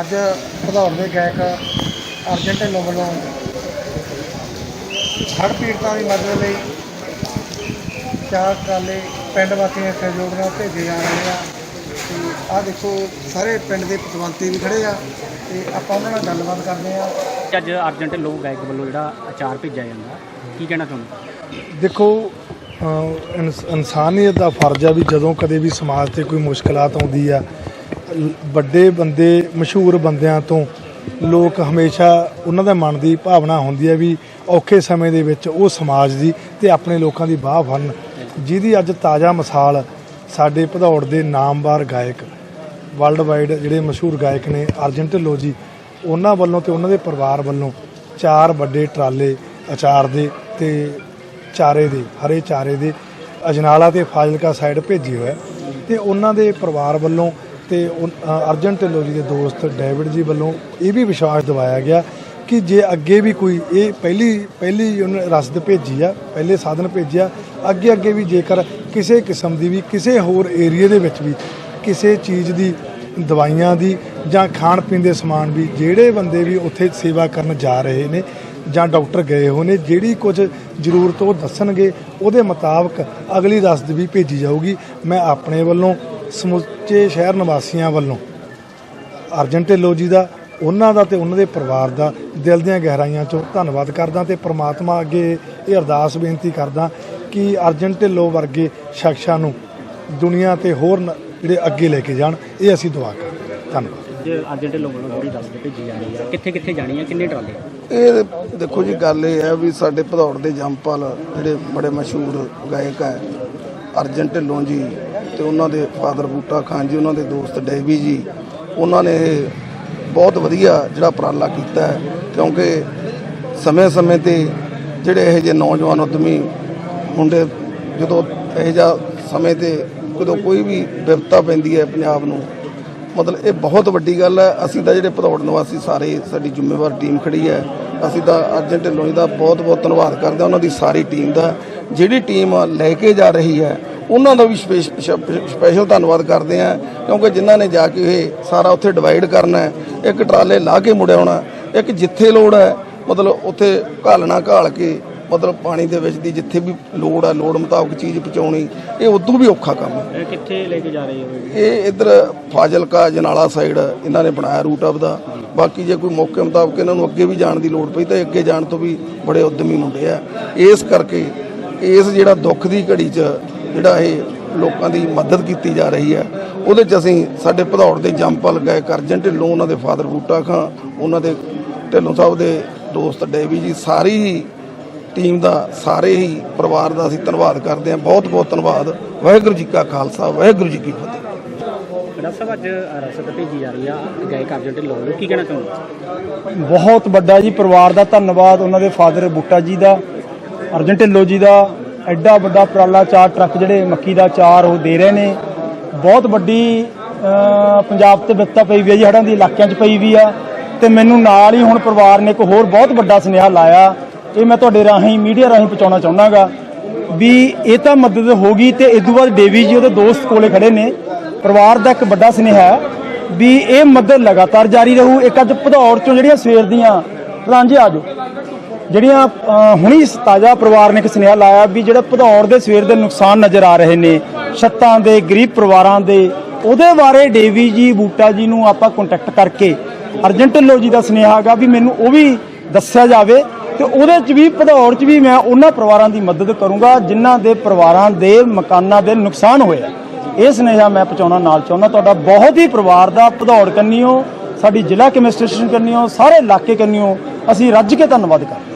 ਅੱਜ ਭਦੌੜ ਦੇ ਗਾਇਕ ਅਰਜਨ ਢਿੱਲੋਂ ਵੱਲੋਂ ਹੜ੍ਹ ਪੀੜਤਾਂ ਦੀ ਮਦਦ ਲਈ ਚਾਰ ਟਰਾਲੇ ਪਿੰਡ ਵਾਸੀਆਂ ਦੇ ਸਹਿਯੋਗ ਨਾਲ ਭੇਜੇ ਜਾ ਰਹੇ ਆ। ਤੇ ਆਹ ਦੇਖੋ ਸਾਰੇ ਪਿੰਡ ਦੇ ਪਤਵੰਤੇ ਵੀ ਖੜੇ ਆ ਤੇ ਆਪਾਂ ਉਹਨਾਂ ਨਾਲ ਗੱਲਬਾਤ ਕਰਦੇ ਆ। ਅੱਜ ਅਰਜੈਂਟ ਲੋਕ ਗਾਇਕ ਵੱਲੋਂ ਜਿਹੜਾ ਅਚਾਰ ਭੇਜਿਆ ਜਾਂਦਾ ਕੀ ਕਹਿਣਾ ਚਾਹੁੰਦੇ? ਦੇਖੋ ਇਨਸਾਨੀਅਤ ਦਾ ਫਰਜ਼ ਆ ਵੀ ਜਦੋਂ ਕਦੇ ਵੀ ਸਮਾਜ ਤੇ ਕੋਈ ਮੁਸ਼ਕਲਾਤ ਆਉਂਦੀ ਆ ਵੱਡੇ ਬੰਦੇ, ਮਸ਼ਹੂਰ ਬੰਦਿਆਂ ਤੋਂ ਲੋਕ ਹਮੇਸ਼ਾ ਉਹਨਾਂ ਦੇ ਮਨ ਦੀ ਭਾਵਨਾ ਹੁੰਦੀ ਹੈ ਵੀ ਔਖੇ ਸਮੇਂ ਦੇ ਵਿੱਚ ਉਹ ਸਮਾਜ ਦੀ ਤੇ ਆਪਣੇ ਲੋਕਾਂ ਦੀ ਬਾਹ ਫੜਨ ਜਿਹਦੀ ਅੱਜ ਤਾਜ਼ਾ ਮਿਸਾਲ ਸਾਡੇ ਭਦੌੜ ਦੇ ਨਾਮਵਾਰ ਗਾਇਕ ਵਰਲਡ ਵਾਈਡ ਜਿਹੜੇ ਮਸ਼ਹੂਰ ਗਾਇਕ ਨੇ ਅਰਜਨ ਢਿੱਲੋ ਜੀ, ਉਹਨਾਂ ਵੱਲੋਂ ਤੇ ਉਹਨਾਂ ਦੇ ਪਰਿਵਾਰ ਵੱਲੋਂ ਚਾਰ ਵੱਡੇ ਟਰਾਲੇ ਅਚਾਰ ਦੇ ਤੇ ਚਾਰੇ ਦੇ, ਹਰੇ ਚਾਰੇ ਦੇ ਅਜਨਾਲਾ ਤੇ ਫਾਜ਼ਿਲਕਾ ਸਾਈਡ ਭੇਜੀ ਹੋਇਆ ਤੇ ਉਹਨਾਂ ਦੇ ਪਰਿਵਾਰ ਵੱਲੋਂ ਤੇ ਉਨ- ਅਰਜਨ ਢਿੱਲੋਂ ਜੀ ਦੇ ਦੋਸਤ ਡੇਵਿਡ ਜੀ ਵੱਲੋਂ ਇਹ ਵੀ ਵਿਸ਼ਵਾਸ ਦਿਵਾਇਆ ਗਿਆ ਕਿ ਜੇ ਅੱਗੇ ਵੀ ਕੋਈ ਇਹ ਪਹਿਲੀ ਪਹਿਲੀ ਉਹਨੇ ਰਸਦ ਭੇਜੀ ਆ, ਪਹਿਲੇ ਸਾਧਨ ਭੇਜਿਆ ਅੱਗੇ ਅੱਗੇ ਵੀ ਜੇਕਰ ਕਿਸੇ ਕਿਸਮ ਦੀ ਵੀ, ਕਿਸੇ ਹੋਰ ਏਰੀਆ ਦੇ ਵਿੱਚ ਵੀ ਕਿਸੇ ਚੀਜ਼ ਦੀ ਦਵਾਈਆਂ ਦੀ ਜਾਂ ਖਾਣ ਪੀਣ ਦੇ ਸਮਾਨ ਵੀ ਜਿਹੜੇ ਬੰਦੇ ਵੀ ਉੱਥੇ ਸੇਵਾ ਕਰਨ ਜਾ ਰਹੇ ਨੇ ਜਾਂ ਡਾਕਟਰ ਗਏ ਹੋਏ ਨੇ, ਜਿਹੜੀ ਕੁਝ ਜ਼ਰੂਰਤ ਉਹ ਦੱਸਣਗੇ, ਉਹਦੇ ਮੁਤਾਬਕ ਅਗਲੀ ਰਸਦ ਵੀ ਭੇਜੀ ਜਾਊਗੀ। ਮੈਂ ਆਪਣੇ ਵੱਲੋਂ ਸਮੁੱਚੇ ਸ਼ਹਿਰ ਨਿਵਾਸੀਆਂ ਵੱਲੋਂ ਅਰਜਨ ਢਿੱਲੋਂ ਜੀ ਦਾ ਉਹਨਾਂ ਦਾ ਤੇ ਉਹਨਾਂ ਦੇ ਪਰਿਵਾਰ ਦਾ ਦਿਲ ਦੀਆਂ ਗਹਿਰਾਈਆਂ ਚੋਂ ਧੰਨਵਾਦ ਕਰਦਾ ਤੇ ਪ੍ਰਮਾਤਮਾ ਅੱਗੇ ਇਹ ਅਰਦਾਸ ਬੇਨਤੀ ਕਰਦਾ ਕਿ ਅਰਜਨ ਢਿੱਲੋਂ ਵਰਗੇ ਸ਼ਖਸਾਂ ਨੂੰ ਦੁਨੀਆ ਤੇ ਹੋਰ ਜਿਹੜੇ ਅੱਗੇ ਲੈ ਕੇ ਜਾਣ ਇਹ ਅਸੀਂ ਦੁਆ ਕਰਦੇ ਹਾਂ। ਧੰਨਵਾਦ ਅਰਜੈਂਟ ਲੋਕ ਵੱਲੋਂ ਜਿਹੜੀ ਰਸਦ ਭੇਜੀ ਜਾ ਰਹੀ ਆ ਕਿੱਥੇ ਕਿੱਥੇ ਜਾਣੀ ਆ ਕਿੰਨੇ ਟਰਾਲੇ ਇਹ ਦੇਖੋ ਜੀ ਗੱਲ ਇਹ ਹੈ ਵੀ ਸਾਡੇ ਭਦੌੜ ਦੇ ਜੰਪਲ ਜਿਹੜੇ ਬੜੇ ਮਸ਼ਹੂਰ ਗਾਇਕ ਹੈ ਅਰਜਨ ਢਿੱਲੋਂ ਜੀ ਤੇ ਉਹਨਾਂ ਦੇ ਫਾਦਰ ਬੂਟਾ ਖਾਨ ਜੀ, ਉਹਨਾਂ ਦੇ ਦੋਸਤ ਡੈਵੀ ਜੀ, ਉਹਨਾਂ ਨੇ ਇਹ ਬਹੁਤ ਵਧੀਆ ਜਿਹੜਾ ਉਪਰਾਲਾ ਕੀਤਾ ਹੈ। ਕਿਉਂਕਿ ਸਮੇਂ-ਸਮੇਂ ਤੇ ਜਿਹੜੇ ਇਹ ਜਿਹੇ ਨੌਜਵਾਨ ਉਦਮੀ ਮੁੰਡੇ ਜਦੋਂ ਇਹ ਜਿਹਾ ਸਮੇਂ ਤੇ ਜਦੋਂ ਕੋਈ ਵੀ ਵਿਪਤਾ ਪੈਂਦੀ ਹੈ ਪੰਜਾਬ ਨੂੰ, ਮਤਲਬ ਇਹ ਬਹੁਤ ਵੱਡੀ ਗੱਲ ਹੈ। ਅਸੀਂ ਤਾਂ ਜਿਹੜੇ ਭਦੌੜ ਨਿਵਾਸੀ ਸਾਰੇ ਸਾਡੀ ਜ਼ਿੰਮੇਵਾਰ ਟੀਮ ਖੜੀ ਹੈ। ਅਸੀਂ ਤਾਂ ਅਰਜਨ ਢਿੱਲੋਂ ਦਾ ਬਹੁਤ ਬਹੁਤ ਧੰਨਵਾਦ ਕਰਦੇ ਹਾਂ। ਉਹਨਾਂ ਦੀ ਸਾਰੀ ਟੀਮ ਦਾ, ਜਿਹੜੀ ਟੀਮ ਲੈ ਕੇ ਜਾ ਰਹੀ ਹੈ ਉਹਨਾਂ ਦਾ ਵੀ ਸਪੇਸ਼- ਸਪ- ਸਪੈਸ਼ਲ ਧੰਨਵਾਦ ਕਰਦੇ ਹਾਂ ਕਿਉਂਕਿ ਜਿਨ੍ਹਾਂ ਨੇ ਜਾ ਕੇ ਇਹ ਸਾਰਾ ਉੱਥੇ ਡਿਵਾਈਡ ਕਰਨਾ ਹੈ ਇੱਕ ਟਰਾਲੇ ਲਾ ਕੇ ਮੁੜਿਆ ਆਉਣਾ ਇੱਕ ਜਿੱਥੇ ਲੋੜ ਹੈ ਮਤਲਬ ਉੱਥੇ ਘਾਲਣਾ ਘਾਲ ਕੇ ਮਤਲਬ ਪਾਣੀ ਦੇ ਵਿੱਚ ਦੀ ਜਿੱਥੇ ਵੀ ਲੋੜ ਹੈ ਲੋੜ ਮੁਤਾਬਕ ਚੀਜ਼ ਪਹੁੰਚਾਉਣੀ ਇਹ ਉਦੋਂ ਵੀ ਔਖਾ ਕੰਮ ਹੈ। ਇਹ ਕਿੱਥੇ ਲੈ ਕੇ ਜਾ ਰਹੇ ਹੋ ਇਹ ਇਧਰ ਫਾਜ਼ਿਲਕਾ ਜਨਾਲਾ ਸਾਈਡ ਇਹਨਾਂ ਨੇ ਬਣਾਇਆ ਰੂਟ ਆਪ ਦਾ। ਬਾਕੀ ਜੇ ਕੋਈ ਮੌਕੇ ਮੁਤਾਬਕ ਇਹਨਾਂ ਨੂੰ ਅੱਗੇ ਵੀ ਜਾਣ ਦੀ ਲੋੜ ਪਈ ਤਾਂ ਅੱਗੇ ਜਾਣ ਤੋਂ ਵੀ ਬੜੇ ਉਦਮੀ ਮੁੰਡੇ ਆ। ਇਸ ਕਰਕੇ ਇਸ ਜਿਹੜਾ ਦੁੱਖ ਦੀ ਘੜੀ 'ਚ ਜਿਹੜਾ ਇਹ ਲੋਕਾਂ ਦੀ ਮਦਦ ਕੀਤੀ ਜਾ ਰਹੀ ਹੈ ਉਹਦੇ 'ਚ ਅਸੀਂ ਸਾਡੇ ਭਦੌੜ ਦੇ ਜੰਪਲ ਗਏ ਕਰਜਨ ਢਿੱਲੋਂ ਉਹਨਾਂ ਦੇ ਫਾਦਰ ਬੂਟਾ ਖਾਂ ਉਹਨਾਂ ਦੇ ਢਿੱਲੋਂ ਸਾਹਿਬ ਦੇ ਦੋਸਤ ਡੇਵੀ ਜੀ ਸਾਰੀ ਹੀ ਟੀਮ ਦਾ ਸਾਰੇ ਹੀ ਪਰਿਵਾਰ ਦਾ ਅਸੀਂ ਧੰਨਵਾਦ ਕਰਦੇ ਹਾਂ। ਬਹੁਤ ਬਹੁਤ ਧੰਨਵਾਦ। ਵਾਹਿਗੁਰੂ ਜੀ ਕਾ ਖਾਲਸਾ ਵਾਹਿਗੁਰੂ ਜੀ ਕੀ ਫਤਿਹ। ਡਾਕਟਰ ਸਾਹਿਬ ਅੱਜ ਰਸਦ ਭੇਜੀ ਜਾ ਰਹੀ ਆ ਗਾਇਕ ਅਰਜੈਂਟ ਲੋਕ ਵੱਲੋਂ ਕੀ ਕਹਿਣਾ ਚਾਹੁੰਦੇ ਬਹੁਤ ਵੱਡਾ ਜੀ ਪਰਿਵਾਰ ਦਾ ਧੰਨਵਾਦ। ਉਹਨਾਂ ਦੇ ਫਾਦਰ ਬੁੱਟਾ ਜੀ ਦਾ ਅਰਜਨ ਢਿੱਲੋਂ ਜੀ ਦਾ ਐਡਾ ਵੱਡਾ ਉਪਰਾਲਾ ਚਾਰ ਟਰੱਕ ਜਿਹੜੇ ਮੱਕੀ ਦਾ ਚਾਰ ਉਹ ਦੇ ਰਹੇ ਨੇ। ਬਹੁਤ ਵੱਡੀ ਪੰਜਾਬ ਤੇ ਵਿਪਤਾ ਪਈ ਵੀ ਹੈ ਜੀ, ਹੜ੍ਹਾਂ ਦੀ ਇਲਾਕਿਆਂ 'ਚ ਪਈ ਵੀ ਆ। ਤੇ ਮੈਨੂੰ ਨਾਲ ਹੀ ਹੁਣ ਪਰਿਵਾਰ ਨੇ ਇੱਕ ਹੋਰ ਬਹੁਤ ਵੱਡਾ ਸੁਨੇਹਾ ਲਾਇਆ। ਇਹ ਮੈਂ ਤੁਹਾਡੇ ਰਾਹੀਂ, ਮੀਡੀਆ ਰਾਹੀਂ ਪਹੁੰਚਾਉਣਾ ਚਾਹੁੰਦਾਗਾ ਵੀ ਇਹ ਤਾਂ ਮਦਦ ਹੋ ਗਈ ਤੇ ਇਸ ਤੋਂ ਬਾਅਦ ਡੇਵੀ ਜੀ ਉਹਦੇ ਦੋਸਤ ਕੋਲੇ ਖੜੇ ਨੇ। ਪਰਿਵਾਰ ਦਾ ਇੱਕ ਵੱਡਾ ਸੁਨੇਹਾ ਵੀ ਇਹ ਮਦਦ ਲਗਾਤਾਰ ਜਾਰੀ ਰਹੂ। ਇੱਕ ਅੱਜ ਭਦੌੜ ਚੋਂ ਜਿਹੜੀਆਂ ਸਵੇਰ ਦੀਆਂ ਪ੍ਰਧਾਨ ਜੀ ਆਜੋ ਜਿਹੜੀਆਂ ਹੁਣੀ ਤਾਜ਼ਾ ਪਰਿਵਾਰ ਨੇ ਇੱਕ ਸੁਨੇਹਾ ਲਾਇਆ ਵੀ ਜਿਹੜਾ ਭਦੌੜ ਦੇ ਸਵੇਰ ਦੇ ਨੁਕਸਾਨ ਨਜ਼ਰ ਆ ਰਹੇ ਨੇ, ਛੱਤਾਂ ਦੇ, ਗਰੀਬ ਪਰਿਵਾਰਾਂ ਦੇ, ਉਹਦੇ ਬਾਰੇ ਡੇਵੀ ਜੀ, ਬੂਟਾ ਜੀ ਨੂੰ ਆਪਾਂ ਕੰਟੈਕਟ ਕਰਕੇ ਅਰਜਨ ਢਿੱਲੋਂ ਜੀ ਦਾ ਸੁਨੇਹਾ ਹੈਗਾ ਵੀ ਮੈਨੂੰ ਉਹ ਵੀ ਦੱਸਿਆ ਜਾਵੇ ਤੇ ਉਹਦੇ ਚ ਵੀ, ਭਦੌੜ ਚ ਵੀ ਮੈਂ ਉਹਨਾਂ ਪਰਿਵਾਰਾਂ ਦੀ ਮਦਦ ਕਰੂੰਗਾ ਜਿਨ੍ਹਾਂ ਦੇ ਪਰਿਵਾਰਾਂ ਦੇ ਮਕਾਨਾਂ ਦੇ ਨੁਕਸਾਨ ਹੋਇਆ ਇਹ ਸੁਨੇਹਾ ਮੈਂ ਪਹੁੰਚਾਉਣਾ ਨਾਲ ਚਾਹੁੰਦਾ ਤੁਹਾਡਾ, ਬਹੁਤ ਹੀ ਪਰਿਵਾਰ ਦਾ ਭਦੌੜ ਕੰਨੀਓ, ਸਾਡੀ ਜ਼ਿਲ੍ਹਾ ਕਮਿਸਟ੍ਰੇਸ਼ਨ ਕੰਨੀਓ, ਸਾਰੇ ਇਲਾਕੇ ਕੰਨੀਓ, ਅਸੀਂ ਰੱਜ ਕੇ ਧੰਨਵਾਦ ਕਰਦੇ